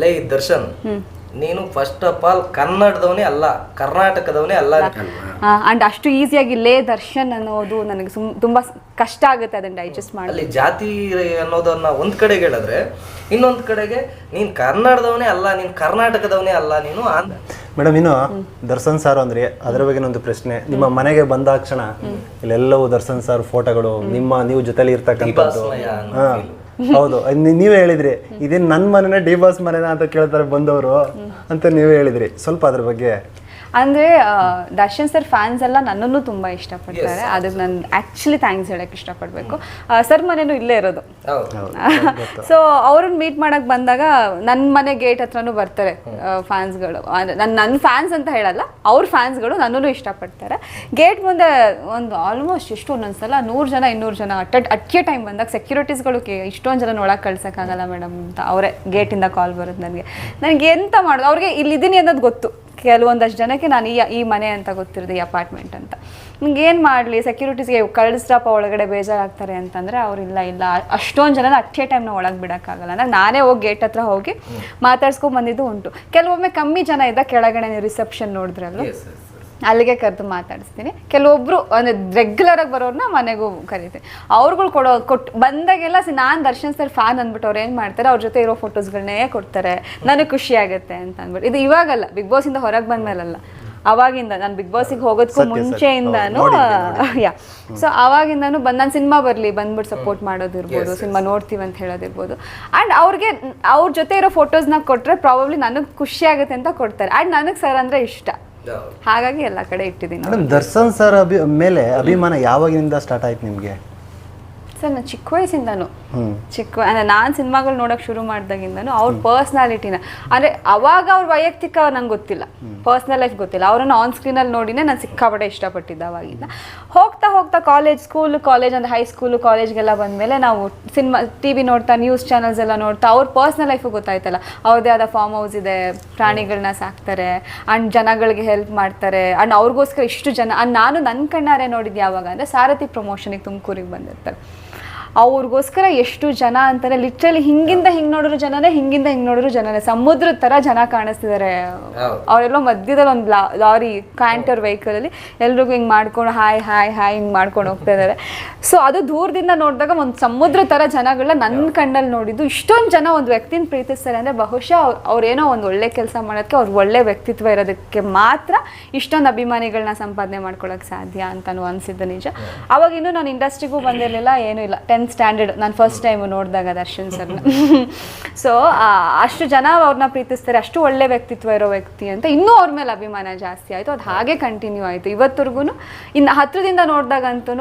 ಲೇ ದರ್ಶನ್ ನೀನು first of all ಕನ್ನಡದವನೇ ಅಲ್ಲ ಕರ್ನಾಟಕದವನೇ ಅಲ್ಲ ಅಂಡ್ ಅಷ್ಟು ಈಸಿಯಾಗಿ ಲೇ ದರ್ಶನ್ ಅನ್ನೋದು ನನಗೆ ಸುಮ್ ತುಂಬಾ ಕಷ್ಟ ಆಗುತ್ತೆ ಅದನ್ನ ಡೈಜೆಸ್ಟ್ ಮಾಡಿ ಅಲ್ಲಿ ಜಾತಿ ಅನ್ನೋದನ್ನ ಒಂದ್ ಕಡೆಗೆ ಹೇಳಿದ್ರೆ ಇನ್ನೊಂದ್ ಕಡೆಗೆ ನೀನ್ ಕನ್ನಡದವನೇ ಅಲ್ಲ ನೀನ್ ಕರ್ನಾಟಕದವನೇ ಅಲ್ಲ ನೀನು ಮೇಡಮ್ ಇನ್ನು ದರ್ಶನ್ ಸಾರ್ ಅಂದ್ರೆ ಅದರ ಬಗ್ಗೆ ಒಂದು ಪ್ರಶ್ನೆ. ನಿಮ್ಮ ಮನೆಗೆ ಬಂದಾಕ್ಷಣ ಇಲ್ಲೆಲ್ಲವೂ ದರ್ಶನ್ ಸಾರ್ ಫೋಟೋಗಳು ನಿಮ್ಮ ನೀವು ಜೊತೆಲಿ ಇರ್ತಕ್ಕಂಥದ್ದು. ಹೌದು. ನೀ- ನೀವೇ ಹೇಳಿದ್ರಿ. ಇದೇನ್ ನನ್ನ ಮನೆನ ಡಿ ಬಾಸ್ ಮನೆನಾ ಅಂತ ಕೇಳ್ತಾರೆ ಬಂದವರು ಅಂತ ನೀವೇ ಹೇಳಿದ್ರಿ. ಸ್ವಲ್ಪ ಅದ್ರ ಬಗ್ಗೆ ಅಂದ್ರೆ ದರ್ಶನ್ ಸರ್ ಫ್ಯಾನ್ಸ್ ಎಲ್ಲ ನನ್ನನ್ನು ತುಂಬಾ ಇಷ್ಟಪಡ್ತಾರೆ. ಅದಕ್ಕೆ ನಾನು ಆಕ್ಚುಲಿ ಥ್ಯಾಂಕ್ಸ್ ಹೇಳಕ್ ಇಷ್ಟಪಡ್ಬೇಕು. ಸರ್ ಮನೇನು ಇಲ್ಲೇ ಇರೋದು. ಹೌದು. ಸೊ ಅವ್ರನ್ನ ಮೀಟ್ ಮಾಡಕ್ ಬಂದಾಗ ನನ್ನ ಮನೆ ಗೇಟ್ ಹತ್ರನೂ ಬರ್ತಾರೆ ಫ್ಯಾನ್ಸ್ಗಳು ನನ್ನ ನನ್ನ ಫ್ಯಾನ್ಸ್ ಅಂತ ಹೇಳಲ್ಲ ಅವ್ರ ಫ್ಯಾನ್ಸ್ಗಳು ನನ್ನನ್ನು ಇಷ್ಟಪಡ್ತಾರೆ. ಗೇಟ್ ಮುಂದೆ ಒಂದು ಆಲ್ಮೋಸ್ಟ್ ಇಷ್ಟು ಒಂದೊಂದ್ಸಲ ನೂರು ಜನ ಇನ್ನೂರು ಜನ ಅಟ್ ಅಟ್ಕೆ ಟೈಮ್ ಬಂದಾಗ ಸೆಕ್ಯೂರಿಟೀಸ್ಗಳು ಇಷ್ಟೊಂದು ಜನ ಒಳಗೆ ಕಳ್ಸೋಕ್ಕಾಗಲ್ಲ ಮೇಡಮ್ ಅಂತ ಅವರೇ ಗೇಟಿಂದ ಕಾಲ್ ಬರುತ್ತೆ ನನಗೆ. ನನಗೆ ಎಂತ ಮಾಡೋದು? ಅವ್ರಿಗೆ ಇಲ್ಲಿದ್ದೀನಿ ಅನ್ನೋದು ಗೊತ್ತು. ಕೆಲವೊಂದಷ್ಟು ಜನಕ್ಕೆ ನಾನು ಈ ಈ ಮನೆ ಅಂತ ಗೊತ್ತಿರೋದು ಈ ಅಪಾರ್ಟ್ಮೆಂಟ್ ಅಂತ. ನಿಮ್ಗೆ ಏನು ಮಾಡಲಿ? ಸೆಕ್ಯೂರಿಟೀಸ್ಗೆ ಕಳಿಸ್ರಪ್ಪ ಒಳಗಡೆ ಬೇಜಾರಾಗ್ತಾರೆ ಅಂತಂದರೆ ಅವ್ರು ಇಲ್ಲ ಇಲ್ಲ. ಅಷ್ಟೊಂದು ಜನ ಅಟ್ಟೆ ಟೈಮ್ನ ಒಳಗೆ ಬಿಡೋಕ್ಕಾಗಲ್ಲ. ಅಂದರೆ ನಾನೇ ಹೋಗಿ ಗೇಟ್ ಹತ್ರ ಹೋಗಿ ಮಾತಾಡ್ಸ್ಕೊಂಡ್ ಬಂದಿದ್ದು ಉಂಟು. ಕೆಲವೊಮ್ಮೆ ಕಮ್ಮಿ ಜನ ಇದ್ದ ಕೆಳಗಡೆ ನೀವು ರಿಸೆಪ್ಷನ್ ನೋಡಿದ್ರಲ್ಲ. ಅಲ್ಲಿಗೆ ಕರೆದು ಮಾತಾಡಿಸ್ತೀನಿ. ಕೆಲವೊಬ್ರು ಅಂದರೆ ರೆಗ್ಯುಲರ್ ಆಗಿ ಬರೋರ್ನ ಮನೆಗೂ ಕರಿತೀನಿ. ಅವ್ರುಗಳು ಕೊಡೋ ಕೊಟ್ಟು ಬಂದಾಗೆಲ್ಲ ನಾನು ದರ್ಶನ್ ಸರ್ ಫ್ಯಾನ್ ಅಂದ್ಬಿಟ್ಟು ಅವ್ರು ಏನು ಮಾಡ್ತಾರೆ ಅವ್ರ ಜೊತೆ ಇರೋ ಫೋಟೋಸ್ಗಳನ್ನೇ ಕೊಡ್ತಾರೆ. ನನಗೆ ಖುಷಿ ಆಗುತ್ತೆ ಅಂತ ಅಂದ್ಬಿಟ್ಟು. ಇದು ಇವಾಗಲ್ಲ ಬಿಗ್ ಬಾಸ್ ಇಂದ ಹೊರಗೆ ಬಂದ್ಮೇಲಲ್ಲ. ಅವಾಗಿಂದ ನಾನು ಬಿಗ್ ಬಾಸಿಗೆ ಹೋಗೋದಕ್ಕೂ. ಮುಂಚೆಯಿಂದಾನು ಯಾ ಸೊ ಅವಾಗಿಂದಾನು ಬಂದು ನಾನು ಸಿನಿಮಾ ಬರಲಿ ಬಂದ್ಬಿಟ್ಟು ಸಪೋರ್ಟ್ ಮಾಡೋದಿರ್ಬೋದು ಸಿನಿಮಾ ನೋಡ್ತೀವಿ ಅಂತ ಹೇಳೋದಿರ್ಬೋದು. ಆ್ಯಂಡ್ ಅವ್ರಿಗೆ ಅವ್ರ ಜೊತೆ ಇರೋ ಫೋಟೋಸ್ನ ಕೊಟ್ಟರೆ ಪ್ರಾಬಬ್ಲಿ ನನಗೆ ಖುಷಿ ಆಗುತ್ತೆ ಅಂತ ಕೊಡ್ತಾರೆ. ಆ್ಯಂಡ್ ನನಗೆ ಸರ್ ಅಂದರೆ ಇಷ್ಟ. ಹಾಗಾಗಿ ಎಲ್ಲ ಕಡೆ ಇಟ್ಟಿದ್ದೀನಿ. ಮೇಡಮ್ ದರ್ಶನ್ ಸರ್ ಅಭಿ ಮೇಲೆ ಅಭಿಮಾನ ಯಾವಾಗಿನಿಂದ ಸ್ಟಾರ್ಟ್ ಆಯ್ತು ನಿಮಗೆ? ನಾನು ಚಿಕ್ಕ ವಯಸ್ಸಿಂದನು ಚಿಕ್ಕ ಅಂದರೆ ನಾನು ಸಿನಿಮಾಗಳು ನೋಡೋಕೆ ಶುರು ಮಾಡಿದಾಗಿಂದನು ಅವ್ರ ಪರ್ಸ್ನಾಲಿಟಿನ ಅಂದರೆ ಅವಾಗ ಅವ್ರ ವೈಯಕ್ತಿಕ ನಂಗೆ ಗೊತ್ತಿಲ್ಲ. ಪರ್ಸ್ನಲ್ ಲೈಫ್ ಗೊತ್ತಿಲ್ಲ. ಅವರನ್ನು ಆನ್ ಸ್ಕ್ರೀನಲ್ಲಿ ನೋಡಿನೇ ನಾನು ಸಿಕ್ಕಾಪಟ್ಟೆ ಇಷ್ಟಪಟ್ಟಿದ್ದೆ ಅವಾಗಿಂದ. ಹೋಗ್ತಾ ಹೋಗ್ತಾ ಕಾಲೇಜ್ ಸ್ಕೂಲ್ ಕಾಲೇಜ್ ಅಂದರೆ ಹೈ ಸ್ಕೂಲು ಕಾಲೇಜ್ಗೆಲ್ಲ ಬಂದಮೇಲೆ ನಾವು ಸಿನಿಮಾ ಟಿ ವಿ ನೋಡ್ತಾ ನ್ಯೂಸ್ ಚಾನಲ್ಸ್ ಎಲ್ಲ ನೋಡ್ತಾ ಅವ್ರ ಪರ್ಸ್ನಲ್ ಲೈಫು ಗೊತ್ತಾಯ್ತಲ್ಲ. ಅವ್ರದೇ ಆದ ಫಾರ್ಮ್ ಹೌಸ್ ಇದೆ ಪ್ರಾಣಿಗಳನ್ನ ಸಾಕ್ತಾರೆ ಆ್ಯಂಡ್ ಜನಗಳಿಗೆ ಹೆಲ್ಪ್ ಮಾಡ್ತಾರೆ ಆ್ಯಂಡ್ ಅವ್ರಿಗೋಸ್ಕರ ಇಷ್ಟು ಜನ ನಾನು ನನ್ನ ಕಣ್ಣಾರೆ ನೋಡಿದ್ದೆ ಯಾವಾಗ ಅಂದರೆ ಸಾರಥಿ ಪ್ರಮೋಷನಿಗೆ ತುಮಕೂರಿಗೆ ಬಂದಿರ್ತಾರೆ ಅವ್ರಿಗೋಸ್ಕರ ಎಷ್ಟು ಜನ ಅಂತಾರೆ ಲಿಟ್ರಲಿ ಹಿಂಗಿಂದ ಹಿಂಗ್ ನೋಡಿದ್ರು ಜನನೇ ಹಿಂಗಿಂದ ಹಿಂಗ್ ನೋಡಿದ್ರು ಜನನೇ. ಸಮುದ್ರದ ತರ ಜನ ಕಾಣಿಸ್ತಿದ್ದಾರೆ. ಅವರೆಲ್ಲೋ ಮಧ್ಯದಲ್ಲಿ ಒಂದು ಲಾರಿ ಕ್ಯಾಂಟರ್ ವೆಹಿಕಲಲ್ಲಿ ಎಲ್ರಿಗೂ ಹಿಂಗ್ ಮಾಡ್ಕೊಂಡು ಹಾಯ್ ಹಾಯ್ ಹಾಯ್ ಹಿಂಗ್ ಮಾಡ್ಕೊಂಡು ಹೋಗ್ತಾ ಇದ್ದಾರೆ ಸೊ ಅದು ದೂರದಿಂದ ನೋಡಿದಾಗ ಒಂದು ಸಮುದ್ರ ತರ ಜನಗಳನ್ನ ನನ್ನ ಕಣ್ಣಲ್ಲಿ ನೋಡಿದ್ದು. ಇಷ್ಟೊಂದು ಜನ ಒಂದು ವ್ಯಕ್ತಿನ ಪ್ರೀತಿಸ್ತಾರೆ ಅಂದ್ರೆ ಬಹುಶಃ ಅವ್ರು ಅವ್ರೇನೋ ಒಂದು ಒಳ್ಳೆ ಕೆಲಸ ಮಾಡೋದಕ್ಕೆ ಅವ್ರ ಒಳ್ಳೆ ವ್ಯಕ್ತಿತ್ವ ಇರೋದಕ್ಕೆ ಮಾತ್ರ ಇಷ್ಟೊಂದು ಅಭಿಮಾನಿಗಳನ್ನ ಸಂಪಾದನೆ ಮಾಡ್ಕೊಳಕ್ ಸಾಧ್ಯ ಅಂತನೂ ಅನ್ಸಿದ್ದು ನಿಜ. ಅವಾಗ ಇನ್ನೂ ನಾನು ಇಂಡಸ್ಟ್ರಿಗೂ ಬಂದಿರಲಿಲ್ಲ ಏನೂ ಇಲ್ಲ. ಟೆಂತ್ ಸ್ಟ್ಯಾಂಡರ್ಡ್ ನಾನು ಫಸ್ಟ್ ಟೈಮ್ ನೋಡಿದಾಗ ದರ್ಶನ್ ಸರ್ನ. ಸೊ ಅಷ್ಟು ಜನ ಅವ್ರನ್ನ ಪ್ರೀತಿಸ್ತಾರೆ ಅಷ್ಟು ಒಳ್ಳೆ ವ್ಯಕ್ತಿತ್ವ ಇರೋ ವ್ಯಕ್ತಿ ಅಂತ ಇನ್ನೂ ಅವ್ರ ಮೇಲೆ ಅಭಿಮಾನ ಜಾಸ್ತಿ ಆಯಿತು. ಅದು ಹಾಗೆ ಕಂಟಿನ್ಯೂ ಆಯಿತು. ಇವತ್ತರೆಗೂ ಇನ್ನು ಹತ್ರದಿಂದ ನೋಡಿದಾಗಂತೂ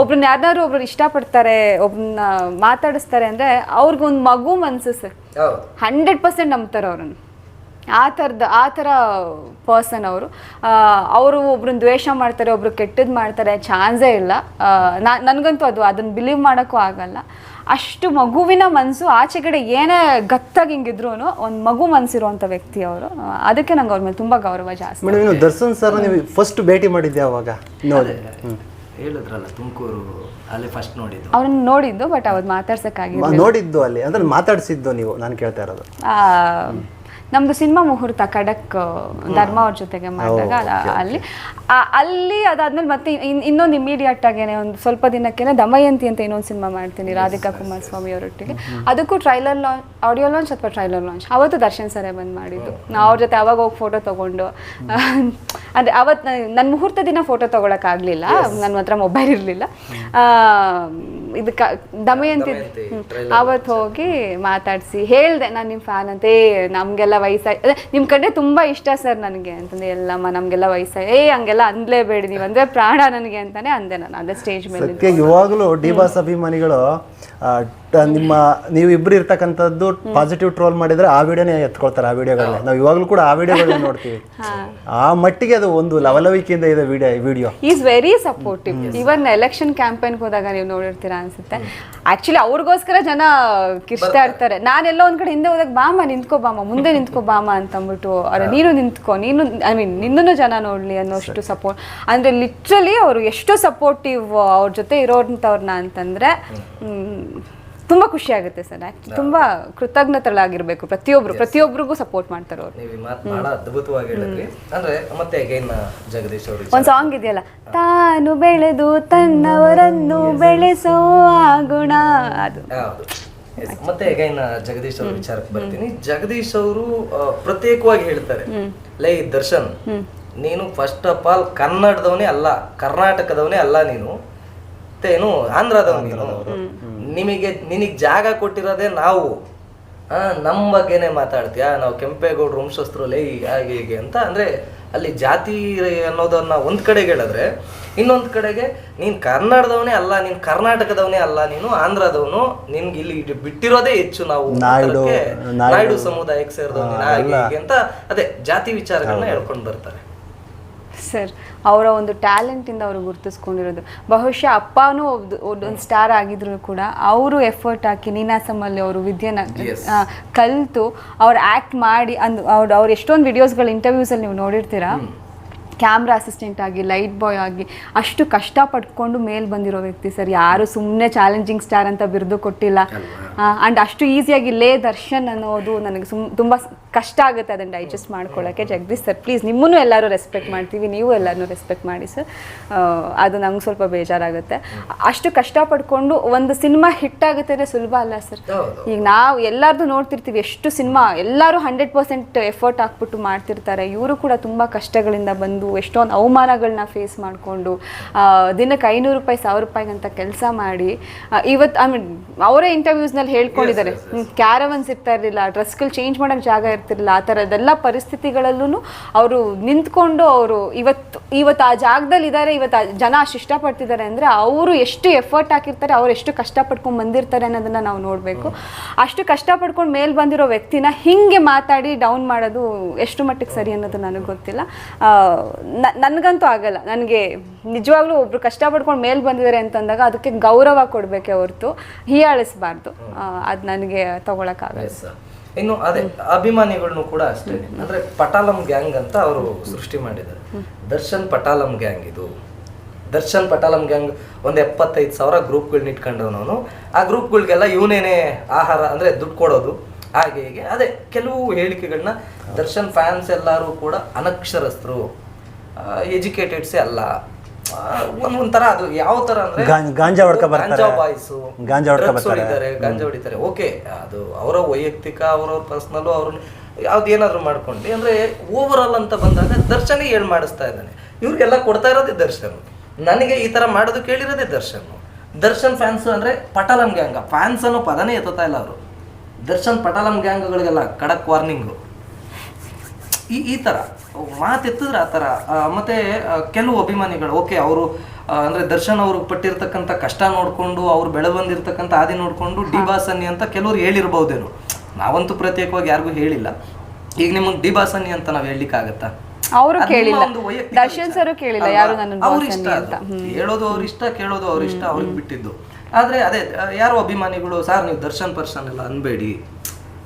ಒಬ್ರನ್ನ ಯಾರನ್ನಾರು ಒಬ್ರು ಇಷ್ಟಪಡ್ತಾರೆ ಒಬ್ರನ್ನ ಮಾತಾಡಿಸ್ತಾರೆ ಅಂದರೆ ಅವ್ರಿಗೊಂದು ಮಗು ಮನಸ್ಸು. ಸರ್ ಹಂಡ್ರೆಡ್ ಪರ್ಸೆಂಟ್ ನಂಬ್ತಾರೆ ಅವ್ರನ್ನು. ಆ ಥರದ ಆ ಥರ ಪರ್ಸನ್ ಅವರು. ಅವರು ಒಬ್ರನ್ನ ದ್ವೇಷ ಮಾಡ್ತಾರೆ ಒಬ್ರು ಕೆಟ್ಟದ್ದು ಮಾಡ್ತಾರೆ ಚಾನ್ಸೇ ಇಲ್ಲ. ನಾ ನನಗಂತೂ ಅದು ಅದನ್ನು ಬಿಲೀವ್ ಮಾಡೋಕ್ಕೂ ಆಗಲ್ಲ. ಅಷ್ಟು ಮಗುವಿನ ಮನಸ್ಸು ಆಚೆಗಡೆ ಏನೇ ಗತ್ತಾಗಿ ಹಿಂಗಿದ್ರು ಒಂದು ಮಗು ಮನಸ್ಸಿರುವಂಥ ವ್ಯಕ್ತಿ ಅವರು. ಅದಕ್ಕೆ ನಂಗೆ ಅವ್ರ ಮೇಲೆ ತುಂಬ ಗೌರವ ಜಾಸ್ತಿ ಮೇಡಮ್ ನೀವು ದರ್ಶನ್ ಸರ್ ನೀವು ಫಸ್ಟ್ ಭೇಟಿ ಮಾಡಿದ್ದೆ ಅವಾಗ? ನೋಡಿ. ಹೇಳಿದ್ರಲ್ಲ ತುಮಕೂರು ಅಲ್ಲಿ ಫಸ್ಟ್ ನೋಡಿದ್ದು. ಅವ್ರನ್ನ ನೋಡಿದ್ದು ಬಟ್ ಅವ್ರು ಮಾತಾಡ್ಸಕ್ಕಾಗಿ ನೋಡಿದ್ದು ಅಲ್ಲಿ ಅಂದ್ರೆ ಮಾತಾಡ್ಸಿದ್ದು ನೀವು ನಾನು ಕೇಳ್ತಾ ಇರೋದು. ಆ, ನಮ್ದು ಸಿನಿಮಾ ಮುಹೂರ್ತ ಖಡಕ್ ಧರ್ಮ ಅವ್ರ ಜೊತೆಗೆ ಮಾಡಿದಾಗ ಅಲ್ಲಿ. ಅಲ್ಲಿ ಅದಾದ್ಮೇಲೆ ಮತ್ತೆ ಇನ್- ಇನ್ನೊಂದು ಇಮಿಡಿಯೇಟ್ ಆಗೇನೆ ಒಂದು ಸ್ವಲ್ಪ ದಿನಕ್ಕೇನೆ ದಮಯಂತಿ ಅಂತ ಇನ್ನೊಂದು ಸಿನಿಮಾ ಮಾಡ್ತೀನಿ ರಾಧಿಕಾ ಕುಮಾರಸ್ವಾಮಿ ಅವರೊಟ್ಟಿಗೆ. ಅದಕ್ಕೂ ಟ್ರೈಲರ್ ಲಾಂಚ್ ಆಡಿಯೋ ಲಾಂಚ್ ಅಥವಾ ಟ್ರೈಲರ್ ಲಾಂಚ್ ಅವತ್ತು ದರ್ಶನ್ ಸರೇ ಬಂದು ಮಾಡಿದ್ದು. ನಾವು ಅವ್ರ ಜೊತೆ ಅವಾಗ ಹೋಗಿ ಫೋಟೋ ತೊಗೊಂಡು. ಅಂದರೆ ಅವತ್ತು ನನ್ನ ಮುಹೂರ್ತ ದಿನ ಫೋಟೋ ತೊಗೊಳಕ್ಕಾಗಲಿಲ್ಲ. ನನ್ನ ಹತ್ರ ಮೊಬೈಲ್ ಇರಲಿಲ್ಲ. ಇದು ಕ ದಮಯಂತಿ ಅವತ್ತು ಹೋಗಿ ಮಾತಾಡಿಸಿ. ಹೇಳ್ದೆ ನಾನು ನಿಮ್ಮ ಫ್ಯಾನ್ ಅಂತ ಏ ನಮಗೆಲ್ಲ ವಯಸ್ಸಾಗಿ ಅದೇ ನಿಮ್ಮ ಕಡೆ ತುಂಬ ಇಷ್ಟ ಸರ್ ನನಗೆ. ಅಂತಂದ್ರೆ ಎಲ್ಲಮ್ಮ ನಮಗೆಲ್ಲ ವಯಸ್ಸಾಗಿ ಏ ಹಂಗೆಲ್ಲ ಅಂದಲೇಬೇಡಿ ನೀವು. ಅಂದರೆ ಪ್ರಾಣ ನನಗೆ ಅಂತಾನೆ ಅಂದೆ ನಾನು ಅದೇ ಸ್ಟೇಜ್ ಮೇಲೆ ಇವಾಗಲೂ ಡಿ ಬಾಸ್ ಅಭಿಮಾನಿಗಳು ನಿಮ್ಮ ನೀವು ಇಬ್ರು ಇರ್ತಕ್ಕಂಥದ್ದು ಪಾಸಿಟಿವ್ ಟ್ರೋಲ್ ಮಾಡಿದ್ರೆ ಆ ವಿಡಿಯೋನೇ ಎತ್ಕೊಳ್ತಾರೆ ಆ ವಿಡಿಯೋಗಳನ್ನ ನಾವು ಇವಾಗಲೂ ಕೂಡ ಆ ವಿಡಿಯೋಗಳನ್ನ ನೋಡ್ತೀವಿ. ಆ ಮಟ್ಟಿಗೆ ಅದು ಒಂದು ಲವಲವಿಕೆಯಿಂದ ಇದೆ video video is very supportive even election ಕ್ಯಾಂಪೇನ್ಗೆ ಹೋದಾಗ ನೀವು ನೋಡಿರ್ತೀರಾ ಅನ್ಸುತ್ತೆ. ಆಕ್ಚುಲಿ ಅವ್ರಿಗೋಸ್ಕರ ಜನ ಕಿಷ್ಟ ಇರ್ತಾರೆ. ನಾನೆಲ್ಲ ಒಂದ್ ಕಡೆ ಹಿಂದೆ ಹೋದಾಗ ಬಾಮ ನಿಂತ್ಕೋ ಬಾಮ ಮುಂದೆ ನಿಂತ್ಕೋ ಬಾಮ ಅಂತಂದ್ಬಿಟ್ಟು ಅವ್ರ ನೀನು ನಿಂತ್ಕೋ ನೀನು ಐ ಮೀನ್ ನಿನ್ನನ್ನು ಜನ ನೋಡ್ಲಿ ಅನ್ನೋಷ್ಟು ಸಪೋರ್ಟ್ ಅಂದ್ರೆ ಲಿಟ್ರಲಿ ಅವರು ಎಷ್ಟು ಸಪೋರ್ಟಿವ್ ಅವ್ರ ಜೊತೆ ಇರೋಂಥವ್ರನ್ನ ಅಂತಂದ್ರೆ ತುಂಬಾ ಖುಷಿ ಆಗುತ್ತೆ ಸರ್ ತುಂಬಾ ಕೃತಜ್ಞತರಾಗಿರ್ಬೇಕು ಪ್ರತಿಯೊಬ್ರು. ಪ್ರತಿಯೊಬ್ಬರಿಗೂ ಸಪೋರ್ಟ್ ಮಾಡ್ತಾರೆ ಅವ್ರು. ನೀವು ಈ ಮಾತು ಬಹಳ ಅದ್ಭುತವಾಗಿ ಹೇಳಿದ್ರಿ. ಅಂದ್ರೆ ಮತ್ತೆ ಅಗೈನ್ ಜಗದೀಶ್ ಅವರು ಒಂದು ಸಾಂಗ್ ಇದೆಯಲ್ಲ ತಾನು ಬೆಳೆದು ತನ್ನವರನ್ನು ಬೆಳೆಸೋ ಗುಣ. ಅದು. ಮತ್ತೆ ಅಗೈನ್ ಜಗದೀಶ್ ಅವ್ರ ವಿಚಾರಕ್ಕೆ ಬರ್ತೀನಿ. ಜಗದೀಶ್ ಅವರು ಪ್ರತ್ಯೇಕವಾಗಿ ಹೇಳ್ತಾರೆ. ಲೈ ದರ್ಶನ್ ನೀನು ಫಸ್ಟ್ ಆಫ್ ಆಲ್ ಕನ್ನಡದವನೇ ಅಲ್ಲ ಕರ್ನಾಟಕದವನೇ ಅಲ್ಲ ನೀನು. ಮತ್ತೆ ಏನು ಆಂಧ್ರದವನು ನೀನು. ನಿಮಗೆ ನಿನಗೆ ಜಾಗ ಕೊಟ್ಟಿರೋದೇ ನಾವು. ನಮ್ಮ ಬಗ್ಗೆನೇ ಮಾತಾಡ್ತೀಯಾ? ನಾವು ಕೆಂಪೇಗೌಡರು ವಂಶಸ್ಥರು ಈಗ ಹಾಗೆ ಹೀಗೆ ಅಂತ. ಅಂದ್ರೆ ಅಲ್ಲಿ ಜಾತಿ ಅನ್ನೋದನ್ನ ಒಂದು ಕಡೆಗೆ ಹೇಳಿದ್ರೆ ಇನ್ನೊಂದು ಕಡೆಗೆ ನೀನ್ ಕನ್ನಡದವನೇ ಅಲ್ಲ ನೀನು ಕರ್ನಾಟಕದವನೇ ಅಲ್ಲ ನೀನು ಆಂಧ್ರದವನು ನಿನ್ಗೆ ಇಲ್ಲಿ ಬಿಟ್ಟಿರೋದೇ ಹೆಚ್ಚು ನಾವು ನಾಯ್ಡು, ನಾಯ್ಡು. ಸಮುದಾಯಕ್ಕೆ ಸೇರಿದವನು ಅಂತ ಅದೇ ಜಾತಿ ವಿಚಾರಗಳನ್ನ ಹೇಳ್ಕೊಂಡು ಬರ್ತಾರೆ. ಸರ್ ಅವರ ಒಂದು ಟ್ಯಾಲೆಂಟ್ ಇಂದ ಅವರು ಗುರುತಿಸ್ಕೊಂಡಿರೋದು. ಬಹುಶಃ ಅಪ್ಪನೂ ಒಂದು ಸ್ಟಾರ್ ಆಗಿದ್ರು ಕೂಡ ಅವರು ಎಫರ್ಟ್ ಹಾಕಿ ನೀನಾಸಮಲ್ಲಿ ಅವರು ವಿದ್ಯೆನ ಕಲಿತು ಕಲ್ತು ಅವ್ರು ಆ್ಯಕ್ಟ್ ಮಾಡಿ ಅಂದ್ ಅವ್ರು ಅವ್ರು ಎಷ್ಟೊಂದು ವಿಡಿಯೋಸ್ಗಳು ಇಂಟರ್ವ್ಯೂಸಲ್ಲಿ ನೀವು ನೋಡಿರ್ತೀರಾ? ಕ್ಯಾಮ್ರಾ ಅಸಿಸ್ಟೆಂಟ್ ಆಗಿ ಲೈಟ್ ಬಾಯ್ ಆಗಿ ಅಷ್ಟು ಕಷ್ಟ ಪಡ್ಕೊಂಡು ಮೇಲ್ ಬಂದಿರೋ ವ್ಯಕ್ತಿ ಸರ್. ಯಾರು ಸುಮ್ಮನೆ ಚಾಲೆಂಜಿಂಗ್ ಸ್ಟಾರ್ ಅಂತ ಬಿರುದು ಕೊಟ್ಟಿಲ್ಲ. ಆ್ಯಂಡ್ ಅಷ್ಟು ಈಸಿಯಾಗಿ ಲೇ ದರ್ಶನ್ ಅನ್ನೋದು ನನಗೆ ಸುಮ್ ತುಂಬ ಕಷ್ಟ ಆಗುತ್ತೆ ಅದನ್ನು ಡೈಜೆಸ್ಟ್ ಮಾಡ್ಕೊಳ್ಳೋಕ್ಕೆ ಜಗದೀಶ್ ಸರ್ ಪ್ಲೀಸ್ ನಿಮ್ಮನ್ನು ಎಲ್ಲರೂ ರೆಸ್ಪೆಕ್ಟ್ ಮಾಡ್ತೀವಿ. ನೀವು ಎಲ್ಲರನ್ನೂ ರೆಸ್ಪೆಕ್ಟ್ ಮಾಡಿ ಸರ್. ಅದು ನಂಗೆ ಸ್ವಲ್ಪ ಬೇಜಾರಾಗುತ್ತೆ. ಅಷ್ಟು ಕಷ್ಟ ಪಡ್ಕೊಂಡು ಒಂದು ಸಿನಿಮಾ ಹಿಟ್ ಆಗುತ್ತೆ ಅಂದರೆ ಸುಲಭ ಅಲ್ಲ ಸರ್. ಈಗ ನಾವು ಎಲ್ಲರದು ನೋಡ್ತಿರ್ತೀವಿ ಎಷ್ಟು ಸಿನಿಮಾ. ಎಲ್ಲರೂ ಹಂಡ್ರೆಡ್ ಪರ್ಸೆಂಟ್ ಎಫರ್ಟ್ ಹಾಕ್ಬಿಟ್ಟು ಮಾಡ್ತಿರ್ತಾರೆ. ಇವರು ಕೂಡ ತುಂಬ ಕಷ್ಟಗಳಿಂದ ಬಂದು ಎಷ್ಟೊಂದು ಅವಮಾನಗಳನ್ನ ಫೇಸ್ ಮಾಡಿಕೊಂಡು ದಿನಕ್ಕೆ ಐನೂರು ರೂಪಾಯಿ ಸಾವಿರ ರೂಪಾಯಿಗಂತ ಕೆಲಸ ಮಾಡಿ ಇವತ್ತು ಐ ಮೀನ್ ಅವರೇ ಇಂಟರ್ವ್ಯೂಸ್ನಲ್ಲಿ ಹೇಳ್ಕೊಂಡಿದ್ದಾರೆ. ಕ್ಯಾರವನ್ಸ್ ಇರ್ತಾ ಇರಲಿಲ್ಲ ಡ್ರೆಸ್ಗಳು ಚೇಂಜ್ ಮಾಡೋಕೆ ಜಾಗ ಇರ್ತಿರಲಿಲ್ಲ ಆ ಥರದ್ದೆಲ್ಲ ಪರಿಸ್ಥಿತಿಗಳಲ್ಲೂ ಅವರು ನಿಂತ್ಕೊಂಡು ಅವರು ಇವತ್ತು ಇವತ್ತು ಆ ಜಾಗದಲ್ಲಿ ಇದ್ದಾರೆ ಇವತ್ತು ಜನ ಅಷ್ಟು ಇಷ್ಟಪಡ್ತಿದ್ದಾರೆ ಅಂದರೆ ಅವರು ಎಷ್ಟು ಎಫರ್ಟ್ ಹಾಕಿರ್ತಾರೆ ಅವ್ರು ಎಷ್ಟು ಕಷ್ಟಪಡ್ಕೊಂಡು ಬಂದಿರ್ತಾರೆ ಅನ್ನೋದನ್ನು ನಾವು ನೋಡಬೇಕು. ಅಷ್ಟು ಕಷ್ಟಪಡ್ಕೊಂಡು ಮೇಲೆ ಬಂದಿರೋ ವ್ಯಕ್ತಿನ ಹಿಂಗೆ ಮಾತಾಡಿ ಡೌನ್ ಮಾಡೋದು ಎಷ್ಟು ಮಟ್ಟಿಗೆ ಸರಿ ಅನ್ನೋದು ನನಗೆ ಗೊತ್ತಿಲ್ಲ. ನನಗಂತೂ ಆಗಲ್ಲ. ನನಗೆ ನಿಜವಾಗ್ಲೂ ಒಬ್ರು ಕಷ್ಟಪಡ್ಕೊಂಡು ಮೇಲೆ ಬಂದಿದ್ದಾರೆ ಅಂತಂದಾಗ ಅದಕ್ಕೆ ಗೌರವ ಕೊಡಬೇಕೆ ಹೊರತು ಹೀಯಾಳಿಸಬಾರ್ದು. ಅದು ನನಗೆ ತಗೊಳಕ್ಕಾಗಲ್ಲ. ಇನ್ನು ಅದೇ ಅಭಿಮಾನಿಗಳನ್ನು ಕೂಡ ಅಷ್ಟೇ. ಅಂದ್ರೆ ಪಟಾಲಂ ಗ್ಯಾಂಗ್ ಅಂತ ಅವರು ಸೃಷ್ಟಿ ಮಾಡಿದ್ದಾರೆ. ದರ್ಶನ್ ಪಟಾಲಂ ಗ್ಯಾಂಗ್ ಇದು. ದರ್ಶನ್ ಪಟಾಲಂ ಗ್ಯಾಂಗ್ ಒಂದು ಎಪ್ಪತ್ತೈದು ಸಾವಿರ ಗ್ರೂಪ್ಗಳನ್ನ ಇಟ್ಕೊಂಡವನು ಆ ಗ್ರೂಪ್ಗಳಿಗೆಲ್ಲ ಇವನೇನೆ ಆಹಾರ ಅಂದರೆ ದುಡ್ಡು ಕೊಡೋದು ಹಾಗೆ ಹೀಗೆ. ಅದೇ ಕೆಲವು ಹೇಳಿಕೆಗಳನ್ನ ದರ್ಶನ್ ಫ್ಯಾನ್ಸ್ ಎಲ್ಲರೂ ಕೂಡ ಅನಕ್ಷರಸ್ಥರು. ಎಜುಕೇಟೆಡ್ಸೇ ಅಲ್ಲ ಒಂಥರ ಅದು ಯಾವ ತರ ಅಂದ್ರೆ ಗಾಂಜಾ ಹೊಡ್ಕ. ಗಾಂಜಾ ಬಾಯ್ಸು ಗಾಂಜಾ ಹೊಡ್ಕ. ಹೊಡಿತಾರೆ ಗಾಂಜಾ ಹೊಡಿತಾರೆ. ಓಕೆ ಅದು ಅವರ ವೈಯಕ್ತಿಕ ಅವ್ರವ್ರ ಪರ್ಸ್ನಲ್ಲು ಅವ್ರ ಯಾವ್ದು ಏನಾದ್ರು ಮಾಡ್ಕೊಂಡು ಅಂದ್ರೆ ಓವರ್ ಆಲ್ ಅಂತ ಬಂದಾಗ ದರ್ಶನ ಏನ್ ಮಾಡಿಸ್ತಾ ಇದ್ದಾನೆ? ಇವ್ರಿಗೆಲ್ಲ ಕೊಡ್ತಾ ಇರೋದೇ ದರ್ಶನ್. ನನಗೆ ಈ ತರ ಮಾಡೋದು ಕೇಳಿರೋದೇ ದರ್ಶನ್. ದರ್ಶನ್ ಫ್ಯಾನ್ಸ್ ಅಂದ್ರೆ ಪಟಾಲಂ ಗ್ಯಾಂಗ್ ಫ್ಯಾನ್ಸ್ ಅನ್ನೋ ಪದನೇ ಎತ್ತುತ್ತಾ ಇಲ್ಲ ಅವರು. ದರ್ಶನ್ ಪಟಾಲಂ ಗ್ಯಾಂಗ್ಗಳಿಗೆಲ್ಲ ಖಡಕ್ ವಾರ್ನಿಂಗು ಈ ಈ ಥರ ಮಾತೆತ್ತಿದ್ರೆ ಆ ಥರ ಮತ್ತು ಕೆಲವು ಅಭಿಮಾನಿಗಳು ಓಕೆ ಅವರು ಅಂದ್ರೆ ದರ್ಶನ್ ಅವರು ಪಟ್ಟಿರ್ತಕ್ಕಂಥ ಕಷ್ಟ ನೋಡಿಕೊಂಡು ಅವ್ರು ಬೆಳೆ ಬಂದಿರತಕ್ಕಂಥ ಹಾದಿ ನೋಡಿಕೊಂಡು ಡಿ ಬಾಸನ್ನಿ ಅಂತ ಕೆಲವ್ರು ಹೇಳಿರ್ಬೋದೇನು ನಾವಂತೂ ಪ್ರತ್ಯೇಕವಾಗಿ ಯಾರಿಗೂ ಹೇಳಿಲ್ಲ. ಈಗ ನಿಮಗೆ ಡಿ ಬಾಸನ್ನಿ ಅಂತ ನಾವು ಹೇಳಲಿಕ್ಕಾಗತ್ತಾ? ಅವರು ಕೇಳಿಲ್ಲ. ದರ್ಶನ್ ಸರ್ ಕೇಳಿಲ್ಲ ಯಾರು ನನ್ನ ಇಷ್ಟ ಹೇಳೋದು ಅವ್ರ ಇಷ್ಟ ಕೇಳೋದು ಅವ್ರ ಇಷ್ಟ ಅವ್ರಿಗೆ ಬಿಟ್ಟಿದ್ದು. ಆದ್ರೆ ಅದೇ ಯಾರು ಯಾರೋ ಅಭಿಮಾನಿಗಳು ಸರ್ ನೀವು ದರ್ಶನ್ ಪರ್ಸನ್ ಎಲ್ಲ ಅನ್ಬೇಡಿ.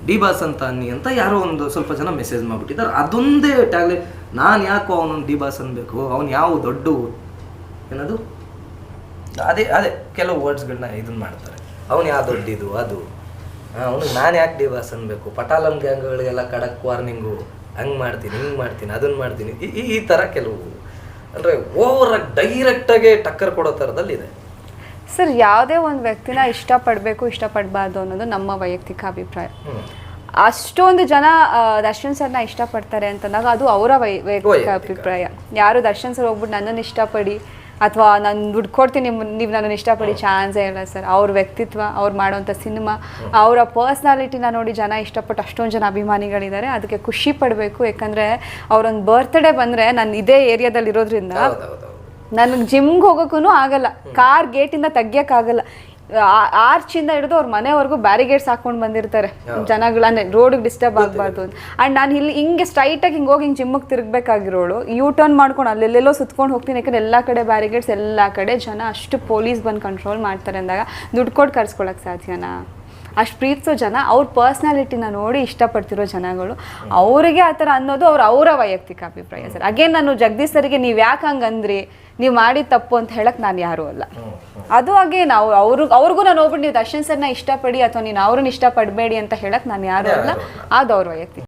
ಡಿ ಬಾಸ್ ಅಂತ ಅನ್ನಿ ಅಂತ ಯಾರೋ ಒಂದು ಸ್ವಲ್ಪ ಜನ ಮೆಸೇಜ್ ಮಾಡ್ಬಿಟ್ಟಿದ್ದಾರೆ. ಅದೊಂದೇ ಟ್ಯಾಗ್ಲಿ ನಾನು ಯಾಕೋ ಅವನೊಂದು ಡಿ ಬಾಸ್ ಅನ್ಬೇಕು? ಅವನು ಯಾವ ದೊಡ್ಡ? ಏನದು? ಅದೇ ಅದೇ, ಕೆಲವು ವರ್ಡ್ಸ್ಗಳನ್ನ ಇದನ್ನ ಮಾಡ್ತಾರೆ. ಅವನು ಯಾವ ದೊಡ್ಡಿದು, ಅದು? ಅವನು ನಾನು ಯಾಕೆ ಡಿ ಬಾಸ್ ಅನ್ಬೇಕು? ಪಟಾಲಂ ಗ್ಯಾಂಗ್ಗಳಿಗೆಲ್ಲ ಕಡಕ್ ವಾರ್ನಿಂಗು ಹಂಗೆ ಮಾಡ್ತೀನಿ, ಹಿಂಗೆ ಮಾಡ್ತೀನಿ ಅದನ್ನು ಮಾಡ್ತೀನಿ. ಈ- ಈ- ಥರ ಕೆಲವು, ಅಂದರೆ ಓವರಾಗಿ ಡೈರೆಕ್ಟಾಗೆ ಟಕ್ಕರ್ ಕೊಡೋ ಥರದಲ್ಲಿ ಇದೆ ಸರ್ ಯಾವುದೇ ಒಂದು ವ್ಯಕ್ತಿನ ಇಷ್ಟಪಡಬೇಕು ಇಷ್ಟಪಡಬಾರ್ದು ಅನ್ನೋದು ನಮ್ಮ ವೈಯಕ್ತಿಕ ಅಭಿಪ್ರಾಯ. ಅಷ್ಟೊಂದು ಜನ ದರ್ಶನ್ ಸರ್ನ ಇಷ್ಟಪಡ್ತಾರೆ ಅಂತಂದಾಗ ಅದು ಅವರ ವೈ ವೈಯಕ್ತಿಕ. ಅಭಿಪ್ರಾಯ. ಯಾರು ದರ್ಶನ್ ಸರ್ ಹೋಗ್ಬಿಟ್ಟು ನನ್ನನ್ನು ಇಷ್ಟಪಡಿ ಅಥವಾ ನಾನು ದುಡ್ಡು ಕೊಡ್ತೀನಿ ನೀವು ನನ್ನನ್ನು ಇಷ್ಟಪಡಿ ಚಾನ್ಸೇ ಇಲ್ಲ ಸರ್. ಅವ್ರ ವ್ಯಕ್ತಿತ್ವ ಅವ್ರು ಮಾಡುವಂಥ ಸಿನಿಮಾ ಅವರ ಪರ್ಸ್ನಾಲಿಟಿನ ನೋಡಿ ಜನ ಇಷ್ಟಪಟ್ಟು ಅಷ್ಟೊಂದು ಜನ ಅಭಿಮಾನಿಗಳಿದ್ದಾರೆ. ಅದಕ್ಕೆ ಖುಷಿ ಪಡಬೇಕು. ಯಾಕಂದರೆ ಅವರೊಂದು ಬರ್ತ್ಡೇ ಬಂದರೆ ನಾನು ಇದೇ ಏರಿಯಾದಲ್ಲಿ ಇರೋದ್ರಿಂದ ನನಗೆ ಜಿಮ್ಗೆ ಹೋಗೋಕ್ಕೂ ಆಗಲ್ಲ. ಕಾರ್ ಗೇಟಿಂದ ತೆಗಿಯೋಕ್ಕಾಗಲ್ಲ ಆರ್ಚಿಂದ ಹಿಡಿದು ಅವ್ರ ಮನೆವರೆಗೂ ಬ್ಯಾರಿಗೇಡ್ಸ್ ಹಾಕೊಂಡು ಬಂದಿರ್ತಾರೆ. ಜನಗಳನ್ನೇ ರೋಡಿಗೆ ಡಿಸ್ಟರ್ಬ್ ಆಗಬಾರ್ದು ಅಂತ. ಆ್ಯಂಡ್ ನಾನು ಇಲ್ಲಿ ಹಿಂಗೆ ಸ್ಟ್ರೈಟಾಗಿ ಹಿಂಗೆ ಹೋಗಿ ಹಿಂಗೆ ಜಿಮ್ಮಿಗೆ ತಿರುಗಬೇಕಾಗಿರೋಳು ಯೂ ಟರ್ನ್ ಮಾಡ್ಕೊಂಡು ಅಲ್ಲೆಲ್ಲೆಲ್ಲೋ ಸುತ್ಕೊಂಡು ಹೋಗ್ತೀನಿ. ಯಾಕಂದ್ರೆ ಎಲ್ಲ ಕಡೆ ಬ್ಯಾರಿಗೇಡ್ಸ್ ಎಲ್ಲ ಕಡೆ ಜನ ಅಷ್ಟು ಪೊಲೀಸ್ ಬಂದು ಕಂಟ್ರೋಲ್ ಮಾಡ್ತಾರೆ ಅಂದಾಗ ದುಡ್ಡು ಕೊಟ್ಟು ಕರ್ಸ್ಕೊಳಕ್ಕೆ ಸಾಧ್ಯನಾ? ಅಷ್ಟು ಪ್ರೀತಿಸೋ ಜನ. ಅವ್ರ ಪರ್ಸ್ನಾಲಿಟಿನ ನೋಡಿ ಇಷ್ಟಪಡ್ತಿರೋ ಜನಗಳು. ಅವರಿಗೆ ಆ ಥರ ಅನ್ನೋದು ಅವ್ರ ಅವರ ವೈಯಕ್ತಿಕ ಅಭಿಪ್ರಾಯ ಸರ್. ಅಗೇನ್ ನಾನು ಜಗದೀಶ್ ಸರಿಗೆ ನೀವು ಯಾಕೆ ಹಂಗೆ ಅಂದ್ರಿ ನೀವು ಮಾಡಿದ ತಪ್ಪು ಅಂತ ಹೇಳಕ್ ನಾನು ಯಾರು ಅಲ್ಲ. ಅದು ಹಾಗೆ ನಾವು ಅವ್ರು ಅವ್ರಿಗೂ ನಾನು ಹೋಗ್ಬಿಟ್ಟು ನೀವು ದರ್ಶನ್ ಸರ್ನ ಇಷ್ಟಪಡಿ ಅಥವಾ ನೀನು ಅವ್ರನ್ನ ಇಷ್ಟಪಡಬೇಡಿ ಅಂತ ಹೇಳಕ್ ನಾನು ಯಾರು ಅಲ್ಲ. ಅದು ಅವ್ರ ವೈಯಕ್ತಿಕ